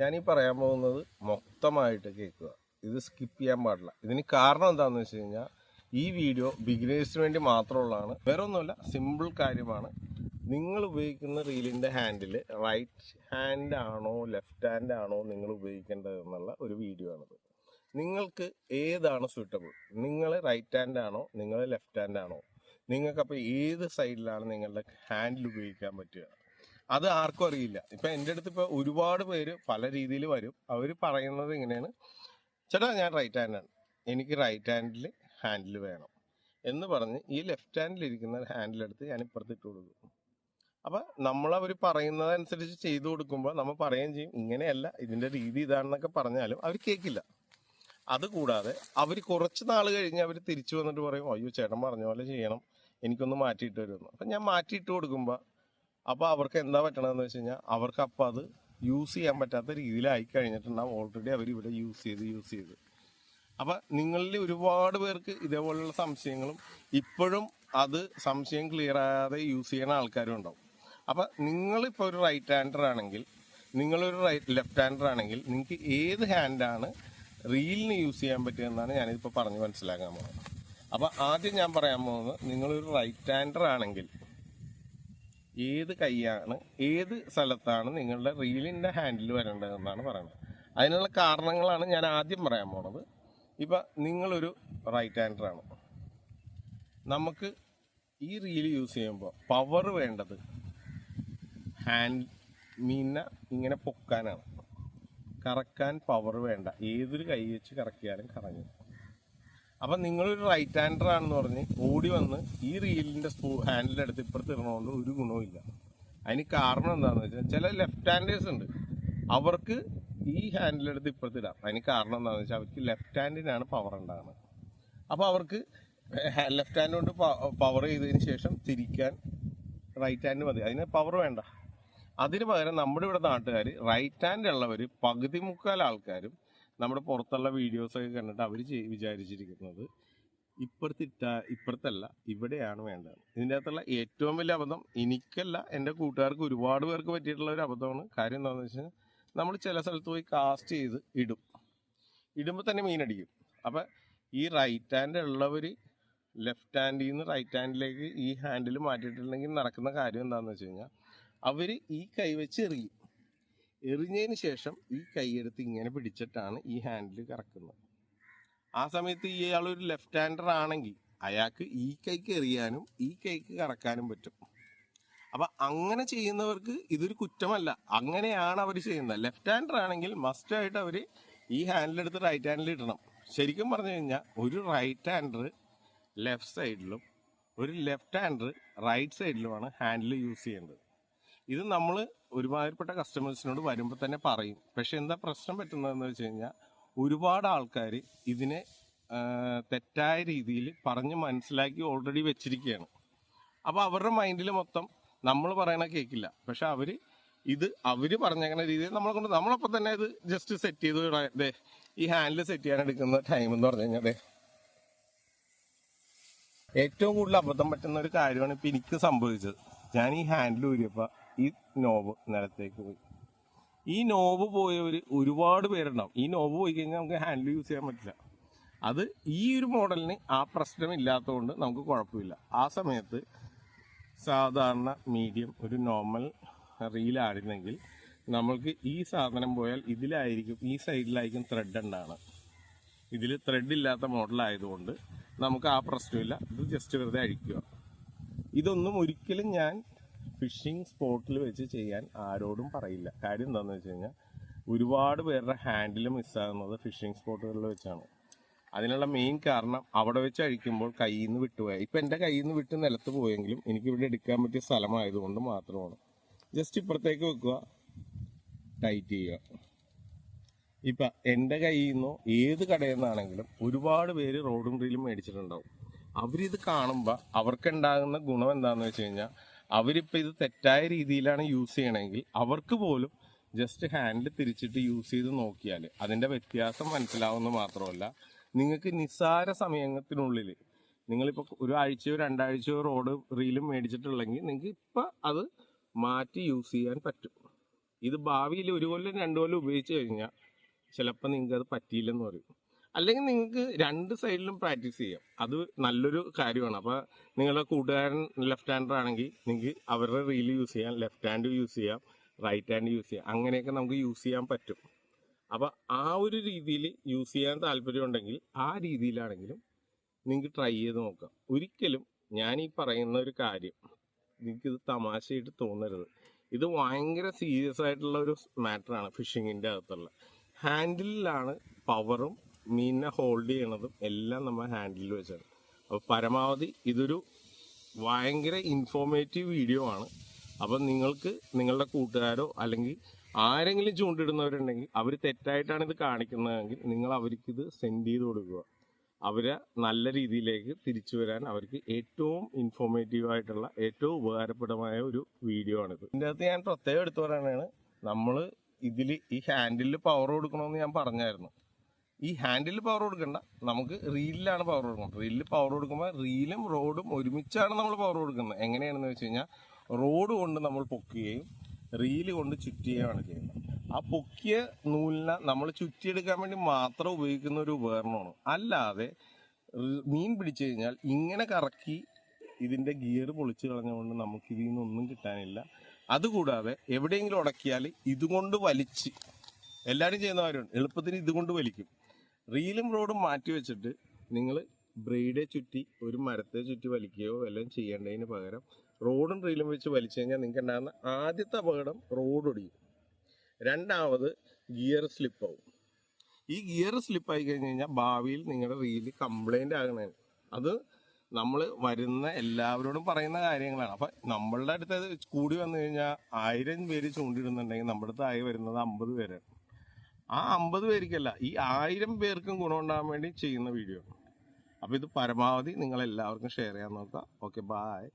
ഞാനീ പറയാൻ പോകുന്നത് മൊത്തമായിട്ട് കേൾക്കുക. ഇത് സ്കിപ്പ് ചെയ്യാൻ പാടില്ല. ഇതിന് കാരണം എന്താണെന്ന് വെച്ച് കഴിഞ്ഞാൽ ഈ വീഡിയോ ബിഗിനേഴ്സിന് വേണ്ടി മാത്രമുള്ളതാണ്. വേറെ ഒന്നുമില്ല സിമ്പിൾ കാര്യമാണ്. നിങ്ങൾ ഉപയോഗിക്കുന്ന റീലിന്റെ ഹാൻഡിൽ റൈറ്റ് ഹാൻഡ് ആണോ ലെഫ്റ്റ് ഹാൻഡ് ആണോ നിങ്ങൾ ഉപയോഗിക്കേണ്ടത് എന്നുള്ള ഒരു വീഡിയോ ആണിത്. നിങ്ങൾക്ക് ഏതാണ് സൂട്ടബിൾ നിങ്ങൾ റൈറ്റ് ഹാൻഡ് ആണോ നിങ്ങൾ ലെഫ്റ്റ് ഹാൻഡ് ആണോ? നിങ്ങൾക്കപ്പോൾ ഏത് സൈഡിലാണ് നിങ്ങളുടെ ഹാൻഡിൽ ഉപയോഗിക്കാൻ പറ്റുക? അത് ആർക്കും അറിയില്ല. ഇപ്പൊ എന്റെ അടുത്ത് ഇപ്പൊ ഒരുപാട് പേര് പല രീതിയിൽ വരും. അവർ പറയുന്നത് ഇങ്ങനെയാണ്. ചേട്ടാ ഞാൻ റൈറ്റ് ഹാൻഡാണ് എനിക്ക് റൈറ്റ് ഹാൻഡിൽ ഹാൻഡിൽ വേണം എന്ന് പറഞ്ഞ് ഈ ലെഫ്റ്റ് ഹാൻഡിൽ ഇരിക്കുന്ന ഹാൻഡിൽ എടുത്ത് ഞാൻ ഇപ്പുറത്ത് ഇട്ട് കൊടുക്കും. അപ്പൊ നമ്മളവർ പറയുന്നതനുസരിച്ച് ചെയ്തു കൊടുക്കുമ്പോൾ നമ്മൾ പറയുകയും ചെയ്യും. ഇങ്ങനെയല്ല ഇതിന്റെ രീതി ഇതാണെന്നൊക്കെ പറഞ്ഞാലും അവർ കേൾക്കില്ല അതുകൂടാതെ അവർ കുറച്ച് നാൾ കഴിഞ്ഞ് അവർ തിരിച്ചു വന്നിട്ട് പറയും അയ്യോ ചേട്ടൻ പറഞ്ഞ പോലെ ചെയ്യണം. എനിക്കൊന്ന് മാറ്റിയിട്ട് വരുമെന്ന്. അപ്പം ഞാൻ മാറ്റിയിട്ട് കൊടുക്കുമ്പോൾ അപ്പോൾ അവർക്ക് എന്താ പറ്റണമെന്ന് വെച്ച് കഴിഞ്ഞാൽ അവർക്ക് അപ്പോൾ അത് യൂസ് ചെയ്യാൻ പറ്റാത്ത രീതിയിലായി കഴിഞ്ഞിട്ടുണ്ടാവും ഓൾറെഡി അവർ ഇവിടെ യൂസ് ചെയ്ത് യൂസ് ചെയ്ത്. അപ്പം നിങ്ങളിൽ ഒരുപാട് പേർക്ക് ഇതേപോലുള്ള സംശയങ്ങളും ഇപ്പോഴും അത് സംശയം ക്ലിയർ ആകാതെ യൂസ് ചെയ്യുന്ന ആൾക്കാരും ഉണ്ടാവും. അപ്പം നിങ്ങളിപ്പോൾ ഒരു റൈറ്റ് ഹാൻഡർ ആണെങ്കിൽ നിങ്ങളൊരു റൈറ്റ് ലെഫ്റ്റ് ഹാൻഡർ ആണെങ്കിൽ നിങ്ങൾക്ക് ഏത് ഹാൻഡാണ് റീലിന് യൂസ് ചെയ്യാൻ പറ്റുമെന്നാണ് ഞാനിപ്പോൾ പറഞ്ഞ് മനസ്സിലാക്കാൻ പോകുന്നത്. അപ്പം ആദ്യം ഞാൻ പറയാൻ പോകുന്നത് നിങ്ങളൊരു റൈറ്റ് ഹാൻഡർ ആണെങ്കിൽ ഏത് കൈയാണ് ഏത് സ്ഥലത്താണ് നിങ്ങളുടെ റീലിന്റെ ഹാൻഡിൽ വരേണ്ടതെന്നാണ് പറയുന്നത്. അതിനുള്ള കാരണങ്ങളാണ് ഞാൻ ആദ്യം പറയാൻ പോണത്. ഇപ്പം നിങ്ങളൊരു റൈറ്റ് ഹാൻഡറാണ് നമുക്ക് ഈ റീൽ യൂസ് ചെയ്യുമ്പോൾ പവർ വേണ്ടത് ഹാൻഡ് മീന ഇങ്ങനെ പൊക്കാനാണ്. കറക്കാൻ പവർ വേണ്ട. ഏതൊരു കൈ വെച്ച് കറക്കിയാലും കറങ്ങും. അപ്പം നിങ്ങളൊരു റൈറ്റ് ഹാൻഡർ ആണെന്ന് പറഞ്ഞ് ഓടി വന്ന് ഈ റീലിന്റെ സ്പൂ ഹാൻഡിൽ അടുത്ത് ഇപ്പുറത്ത് ഇടണോണ്ട് ഒരു ഗുണവുമില്ല അതിന് കാരണം എന്താണെന്ന് വെച്ചാൽ ചില ലെഫ്റ്റ് ഹാൻഡേഴ്സ് ഉണ്ട്. അവർക്ക് ഈ ഹാൻഡിലെടുത്ത് ഇപ്പുറത്ത് ഇടാം. അതിന് കാരണം എന്താണെന്ന് വെച്ചാൽ അവർക്ക് ലെഫ്റ്റ് ഹാൻഡിനാണ് പവർ ഉണ്ടാകുന്നത് അപ്പോൾ അവർക്ക് ലെഫ്റ്റ് ഹാൻഡ് കൊണ്ട് പവർ ചെയ്തതിന് ശേഷം തിരിക്കാൻ റൈറ്റ് ഹാൻഡ് മതി. അതിന് പവർ വേണ്ട. അതിന് പകരം നമ്മുടെ ഇവിടെ നാട്ടുകാർ റൈറ്റ് ഹാൻഡ് ഉള്ളവർ പകുതി മുക്കാൽ ആൾക്കാരും നമ്മുടെ പുറത്തുള്ള വീഡിയോസൊക്കെ കണ്ടിട്ട് അവർ വിചാരിച്ചിരിക്കുന്നത് ഇപ്പുറത്തിട്ട ഇപ്പുറത്തല്ല ഇവിടെയാണ് വേണ്ടത്. ഇതിന്റെ അകത്തുള്ള ഏറ്റവും വലിയ അബദ്ധം എനിക്കല്ല എന്റെ കൂട്ടുകാർക്ക് ഒരുപാട് പേർക്ക് പറ്റിയിട്ടുള്ള ഒരു അബദ്ധമാണ്. കാര്യം എന്താണെന്ന് വെച്ചാൽ നമ്മൾ ചില സ്ഥലത്ത് പോയി കാസ്റ്റ് ചെയ്ത് ഇടും. ഇടുമ്പോൾ തന്നെ മീനടിക്കും അപ്പം ഈ റൈറ്റ് ഹാൻഡ് ഉള്ളവർ ലെഫ്റ്റ് ഹാൻഡിൽ നിന്ന് റൈറ്റ് ഹാൻഡിലേക്ക് ഈ ഹാൻഡിൽ മാറ്റിയിട്ടുണ്ടെങ്കിൽ നടക്കുന്ന കാര്യം എന്താണെന്ന് വെച്ച് കഴിഞ്ഞാൽ അവർ ഈ കൈ വെച്ച് എറിയും. എറിഞ്ഞതിന് ശേഷം ഈ കൈയെടുത്ത് ഇങ്ങനെ പിടിച്ചിട്ടാണ് ഈ ഹാൻഡിൽ കറക്കുന്നത്. ആ സമയത്ത് ഇയാൾ ഒരു ലെഫ്റ്റ് ഹാൻഡർ ആണെങ്കിൽ അയാൾക്ക് ഈ കൈക്ക് എറിയാനും ഈ കൈക്ക് കറക്കാനും പറ്റും. അപ്പൊ അങ്ങനെ ചെയ്യുന്നവർക്ക് ഇതൊരു കുറ്റമല്ല. അങ്ങനെയാണ് അവർ ചെയ്യുന്നത്. ലെഫ്റ്റ് ഹാൻഡർ ആണെങ്കിൽ മസ്റ്റ് ആയിട്ട് അവർ ഈ ഹാൻഡിൽ എടുത്ത് റൈറ്റ് ഹാൻഡിൽ ഇടണം. ശരിക്കും പറഞ്ഞു കഴിഞ്ഞാൽ ഒരു റൈറ്റ് ഹാൻഡർ ലെഫ്റ്റ് സൈഡിലും ഒരു ലെഫ്റ്റ് ഹാൻഡർ റൈറ്റ് സൈഡിലുമാണ് ഹാൻഡിൽ യൂസ് ചെയ്യേണ്ടത് ഇത് നമ്മൾ ഒരുമാതിരിപ്പെട്ട കസ്റ്റമേഴ്സിനോട് വരുമ്പോൾ തന്നെ പറയും. പക്ഷെ എന്താ പ്രശ്നം പറ്റുന്നതെന്ന് വെച്ച് കഴിഞ്ഞാൽ ഒരുപാട് ആൾക്കാർ ഇതിനെ തെറ്റായ രീതിയിൽ പറഞ്ഞ് മനസ്സിലാക്കി ഓൾറെഡി വെച്ചിരിക്കുകയാണ് അപ്പോൾ അവരുടെ മൈൻഡിൽ മൊത്തം നമ്മൾ പറയണ കേൾക്കില്ല പക്ഷെ അവർ ഇത് അവർ പറഞ്ഞേക്കണ രീതിയിൽ നമ്മളെ കൊണ്ട് നമ്മളപ്പോൾ തന്നെ ഇത് ജസ്റ്റ് സെറ്റ് ചെയ്ത് ദേ ഈ ഹാൻഡിൽ സെറ്റ് ചെയ്യാൻ എടുക്കുന്ന ടൈം എന്ന് പറഞ്ഞു കഴിഞ്ഞാൽ ഏറ്റവും കൂടുതൽ അബദ്ധം പറ്റുന്ന ഒരു കാര്യമാണ് ഇപ്പം എനിക്ക് സംഭവിച്ചത്. ഞാൻ ഈ ഹാൻഡിൽ ഊരിയപ്പോൾ ഈ നോവ് നിലത്തേക്ക് പോയി. ഈ നോവ് പോയവർ ഒരുപാട് പേരുണ്ടാവും. ഈ നോവ് പോയി കഴിഞ്ഞാൽ നമുക്ക് ഹാൻഡിൽ യൂസ് ചെയ്യാൻ പറ്റില്ല. അത് ഈ ഒരു മോഡലിന് ആ പ്രശ്നം ഇല്ലാത്തതുകൊണ്ട് നമുക്ക് കുഴപ്പമില്ല. ആ സമയത്ത് സാധാരണ മീഡിയം ഒരു നോർമൽ റീലായിരുന്നെങ്കിൽ നമ്മൾക്ക് ഈ സാധനം പോയാൽ ഇതിലായിരിക്കും ഈ സൈഡിലായിരിക്കും ത്രെഡ് ഉണ്ടാണ് ഇതിൽ ത്രെഡ് ഇല്ലാത്ത മോഡലായതുകൊണ്ട് നമുക്ക് ആ പ്രശ്നമില്ല. ഇത് ജസ്റ്റ് വെറുതെ അഴിക്കുക. ഇതൊന്നും ഒരിക്കലും ഞാൻ ഫിഷിംഗ് സ്പോട്ടിൽ വെച്ച് ചെയ്യാൻ ആരോടും പറയില്ല. കാര്യം എന്താണെന്ന് വെച്ച് കഴിഞ്ഞാൽ ഒരുപാട് പേരുടെ ഹാൻഡിൽ മിസ്സാകുന്നത് ഫിഷിംഗ് സ്പോട്ടുകളിൽ വെച്ചാണ്. അതിനുള്ള മെയിൻ കാരണം അവിടെ വെച്ച് അഴിക്കുമ്പോൾ കയ്യിൽ നിന്ന് വിട്ടുപോയി ഇപ്പം എന്റെ കയ്യിൽ നിന്ന് വിട്ട് നിലത്ത് പോയെങ്കിലും എനിക്ക് ഇവിടെ എടുക്കാൻ പറ്റിയ സ്ഥലമായതുകൊണ്ട് മാത്രമാണ്. ജസ്റ്റ് ഇപ്പുറത്തേക്ക് വെക്കുക. ടൈറ്റ് ചെയ്യുക. ഇപ്പം എന്റെ കയ്യിൽ നിന്നോ ഏത് കടയിൽ നിന്നാണെങ്കിലും ഒരുപാട് പേര് റോഡും റീലും മേടിച്ചിട്ടുണ്ടാവും. അവരിത് കാണുമ്പോൾ അവർക്കുണ്ടാകുന്ന ഗുണം എന്താണെന്ന് വെച്ച് കഴിഞ്ഞാൽ അവരിപ്പോൾ ഇത് തെറ്റായ രീതിയിലാണ് യൂസ് ചെയ്യണമെങ്കിൽ അവർക്ക് പോലും ജസ്റ്റ് ഹാൻഡിൽ തിരിച്ചിട്ട് യൂസ് ചെയ്ത് നോക്കിയാൽ അതിന്റെ വ്യത്യാസം മനസ്സിലാവുന്ന മാത്രമല്ല നിങ്ങൾക്ക് നിസ്സാര സമയത്തിനുള്ളിൽ നിങ്ങളിപ്പോൾ ഒരു ആഴ്ചയോ രണ്ടാഴ്ചയോ റോഡ് റീലും മേടിച്ചിട്ടുള്ളെങ്കിൽ നിങ്ങൾക്ക് ഇപ്പം അത് മാറ്റി യൂസ് ചെയ്യാൻ പറ്റും. ഇത് ഭാവിയിൽ ഒരു കൊല്ലം രണ്ട് കൊല്ലം ഉപയോഗിച്ച് കഴിഞ്ഞാൽ ചിലപ്പോൾ നിങ്ങൾക്ക് അത് പറ്റിയില്ലെന്ന് പറയും. അല്ലെങ്കിൽ നിങ്ങൾക്ക് രണ്ട് സൈഡിലും പ്രാക്ടീസ് ചെയ്യാം. അത് നല്ലൊരു കാര്യമാണ്. അപ്പോൾ നിങ്ങളുടെ കൂട്ടുകാരൻ ലെഫ്റ്റ് ഹാൻഡർ ആണെങ്കിൽ നിങ്ങൾക്ക് അവരുടെ റീൽ യൂസ് ചെയ്യാം ലെഫ്റ്റ് ഹാൻഡ് യൂസ് ചെയ്യാം റൈറ്റ് ഹാൻഡ് യൂസ് ചെയ്യാം. അങ്ങനെയൊക്കെ നമുക്ക് യൂസ് ചെയ്യാൻ പറ്റും. അപ്പോൾ ആ ഒരു രീതിയിൽ യൂസ് ചെയ്യാൻ താല്പര്യമുണ്ടെങ്കിൽ ആ രീതിയിലാണെങ്കിലും നിങ്ങൾക്ക് ട്രൈ ചെയ്ത് നോക്കാം. ഒരിക്കലും ഞാൻ ഈ പറയുന്ന ഒരു കാര്യം നിങ്ങൾക്കിത് തമാശയായിട്ട് തോന്നരുത്. ഇത് ഭയങ്കര സീരിയസ് ആയിട്ടുള്ള ഒരു മാറ്ററാണ് ഫിഷിങ്ങിന്റെ അകത്തുള്ള. ഹാൻഡിലാണ് പവറും മീനിനെ ഹോൾഡ് ചെയ്യണതും എല്ലാം നമ്മൾ ഹാൻഡിൽ വെച്ചാണ്. അപ്പോൾ പരമാവധി ഇതൊരു ഭയങ്കര ഇൻഫോർമേറ്റീവ് വീഡിയോ ആണ്. അപ്പം നിങ്ങൾക്ക് നിങ്ങളുടെ കൂട്ടുകാരോ അല്ലെങ്കിൽ ആരെങ്കിലും ചൂണ്ടിടുന്നവരുണ്ടെങ്കിൽ അവർ തെറ്റായിട്ടാണ് ഇത് കാണിക്കുന്നതെങ്കിൽ നിങ്ങൾ അവർക്ക് ഇത് സെൻഡ് ചെയ്ത് കൊടുക്കുക. അവരെ നല്ല രീതിയിലേക്ക് തിരിച്ചു വരാൻ അവർക്ക് ഏറ്റവും ഇൻഫോർമേറ്റീവ് ആയിട്ടുള്ള ഏറ്റവും ഉപകാരപ്രദമായ ഒരു വീഡിയോ ആണിത്. ഇതിന്റെ അകത്ത് ഞാൻ പ്രത്യേകം എടുത്തു പറയാനാണ് നമ്മൾ ഇതിൽ ഈ ഹാൻഡിലിൽ പവർ കൊടുക്കണമെന്ന് ഞാൻ പറഞ്ഞായിരുന്നു. ഈ ഹാൻഡിൽ പവർ കൊടുക്കണ്ട. നമുക്ക് റീലിലാണ് പവർ കൊടുക്കുന്നത്. റീലിൽ പവർ കൊടുക്കുമ്പോൾ റീലും റോഡും ഒരുമിച്ചാണ് നമ്മൾ പവർ കൊടുക്കുന്നത്. എങ്ങനെയാണെന്ന് വെച്ച് കഴിഞ്ഞാൽ റോഡ് കൊണ്ട് നമ്മൾ പൊക്കുകയും റീൽ കൊണ്ട് ചുറ്റുകയാണ് ചെയ്യുന്നത്. ആ പൊക്കിയ നൂലിനെ നമ്മൾ ചുറ്റിയെടുക്കാൻ വേണ്ടി മാത്രം ഉപയോഗിക്കുന്ന ഒരു ഉപകരണമാണ്. അല്ലാതെ മീൻ പിടിച്ചു കഴിഞ്ഞാൽ ഇങ്ങനെ കറക്കി ഇതിന്റെ ഗിയർ പൊളിച്ചു കളഞ്ഞുകൊണ്ട് നമുക്ക് ഇതിൽ നിന്നൊന്നും കിട്ടാനില്ല. അതുകൂടാതെ എവിടെയെങ്കിലും ഉടക്കിയാൽ ഇതുകൊണ്ട് വലിച്ച്. എല്ലാവരും ചെയ്യുന്ന കാര്യമാണ്. എളുപ്പത്തിന് ഇതുകൊണ്ട് വലിക്കും. റീലും റോഡും മാറ്റി വെച്ചിട്ട് നിങ്ങൾ ബ്രെയിഡെ ചുറ്റി ഒരു മരത്തെ ചുറ്റി വലിക്കുകയോ വല്ലതും ചെയ്യേണ്ടതിന് പകരം റോഡും റീലും വെച്ച് വലിച്ചു കഴിഞ്ഞാൽ നിങ്ങൾക്ക് ഉണ്ടാകുന്ന ആദ്യത്തെ അപകടം റോഡ് ഒടിയും. രണ്ടാമത് ഗിയർ സ്ലിപ്പാവും. ഈ ഗിയർ സ്ലിപ്പായി കഴിഞ്ഞ് കഴിഞ്ഞാൽ ഭാവിയിൽ നിങ്ങളുടെ റീൽ കംപ്ലൈന്റ് ആകണേ. അത് നമ്മൾ വരുന്ന എല്ലാവരോടും പറയുന്ന കാര്യങ്ങളാണ്. അപ്പം നമ്മളുടെ അടുത്ത് കൂടി വന്നു കഴിഞ്ഞാൽ ആയിരം പേര് ചൂണ്ടിടുന്നുണ്ടെങ്കിൽ നമ്മുടെ അടുത്ത് ആയി വരുന്നത് അമ്പത് പേരാണ്. ആ അമ്പത് പേർക്കല്ല ഈ ആയിരം പേർക്കും ഗുണമുണ്ടാകാൻ വേണ്ടി ചെയ്യുന്ന വീഡിയോ അപ്പോൾ ഇത് പരമാവധി നിങ്ങൾ എല്ലാവർക്കും ഷെയർ ചെയ്യാൻ നോക്കുക. Okay bye